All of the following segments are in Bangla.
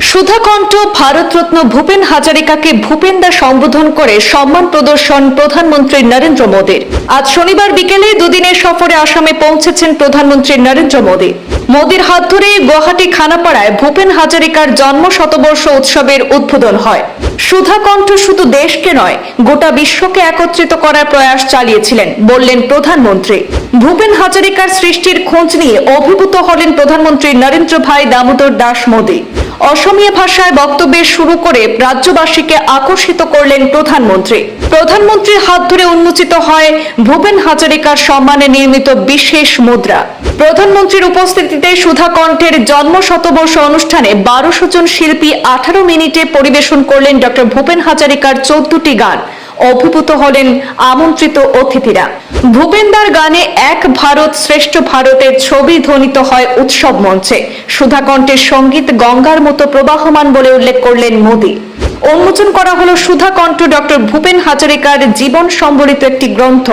সুধাকণ্ঠ ভারতরত্ন ভূপেন হাজারিকাকে ভূপেন্দা সম্বোধন করে সম্মান প্রদর্শন প্রধানমন্ত্রী নরেন্দ্র মোদীর। আজ শনিবার বিকেলে দুদিনের সফরে আসামে পৌঁছেছেন প্রধানমন্ত্রী নরেন্দ্র মোদী। মোদীর হাত ধরে গুয়াহাটি খানাপাড়ায় ভূপেন হাজারিকার জন্ম শতবর্ষ উৎসবের উদ্বোধন হয়। সুধাকণ্ঠ শুধু দেশকে নয়, গোটা বিশ্বকে একত্রিত করার প্রয়াস চালিয়েছিলেন, বললেন প্রধানমন্ত্রী। ভূপেন হাজারিকার সৃষ্টির খোঁজ নিয়ে অভিভূত হলেন প্রধানমন্ত্রী নরেন্দ্র ভাই দামোদর দাস মোদী। অসমীয়া ভাষায় বক্তব্য শুরু করে রাজ্যবাসীকে আকর্ষিত করলেন প্রধানমন্ত্রী। প্রধানমন্ত্রীর হাত ধরে উন্মোচিত হয় ভূপেন হাজারিকার সম্মানে নির্মিত বিশেষ মুদ্রা। প্রধানমন্ত্রীর উপস্থিতিতে সুধা কণ্ঠের জন্ম শতবর্ষ অনুষ্ঠানে বারোশো জন শিল্পী আঠারো মিনিটে পরিবেশন করলেন ডক্টর ভূপেন হাজারিকার চোদ্দটি গান। অভিভূত হলেন আমন্ত্রিত অতিথিরা। ভূপেন্দার গানে এক ভারত শ্রেষ্ঠ ভারতের ছবি ধ্বনিত হয় উৎসব মঞ্চে। সুধাকণ্ঠের সংগীত গঙ্গার মতো প্রবাহমান বলে উল্লেখ করলেন মোদী। উন্মোচন করা হলো সুধাকণ্ঠ ডক্টর ভূপেন হাজারিকার জীবন সম্বলিত একটি গ্রন্থ।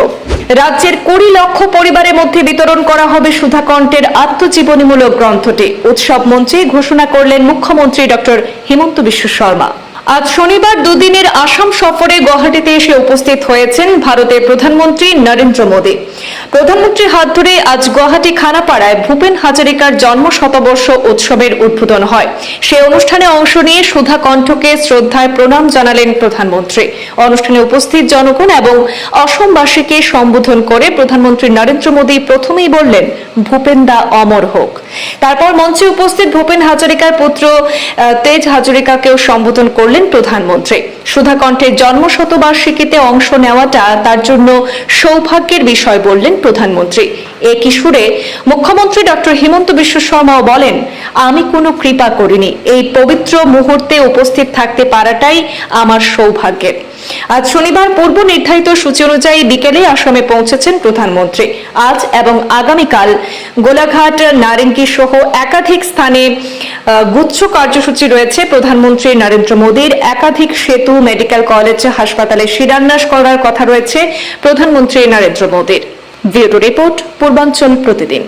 রাজ্যের কুড়ি লক্ষ পরিবারের মধ্যে বিতরণ করা হবে সুধাকণ্ঠের আত্মজীবনীমূলক গ্রন্থটি। উৎসব মঞ্চে ঘোষণা করলেন মুখ্যমন্ত্রী ডক্টর হিমন্ত বিশ্ব শর্মা। আজ শনিবার দুদিনের আসাম সফরে গুয়াহাটিতে এসে উপস্থিত হয়েছেন ভারতের প্রধানমন্ত্রী নরেন্দ্র মোদী। প্রধানমন্ত্রীর হাত ধরে আজ গুয়াহাটি খানাপাড়ায় ভূপেন হাজারিকার জন্ম শতবর্ষ উৎসবের উদ্বোধন হয়। সেই অনুষ্ঠানে অংশ নিয়ে সুধা কণ্ঠকে শ্রদ্ধায় প্রণাম জানালেন প্রধানমন্ত্রী। অনুষ্ঠানে উপস্থিত জনগণ এবং অসমবাসীকে সম্বোধন করে প্রধানমন্ত্রী নরেন্দ্র মোদী প্রথমেই বললেন, ভূপেন দা অমর হোক। তারপর মঞ্চে উপস্থিত ভূপেন হাজারিকার পুত্র তেজ হাজারিকাকেও সম্বোধন করলেন। প্রধানমন্ত্রী। সুধাকণ্ঠের জন্মশতবার্ষিকীতে জন্ম শতবার্ষিকীতে অংশ নেওয়াটা তার জন্য সৌভাগ্যের বিষয় বললেন প্রধানমন্ত্রী। একই কিশোরে মুখ্যমন্ত্রী ডক্টর হিমন্ত বিশ্ব শর্মাও বলেন, আমি কোনো কৃপা করিনি। এই পবিত্র মুহূর্তে উপস্থিত থাকতে পারাটাই আমার সৌভাগ্যের। আজ শনিবার পূর্ব নির্ধারিত সূচি অনুযায়ী বিকেলে আসামে পৌঁছেছেন প্রধানমন্ত্রী। আজ এবং আগামীকাল গোলাঘাট নারেঙ্গি সহ একাধিক স্থানে গুচ্ছ কার্যসূচি রয়েছে। প্রধানমন্ত্রী নরেন্দ্র মোদীর একাধিক সেতু, মেডিকেল কলেজ, হাসপাতালে শিলান্যাস করার কথা রয়েছে প্রধানমন্ত্রী নরেন্দ্র মোদীর। ব্যুরো রিপোর্ট, পূর্বাঞ্চল প্রতিদিন।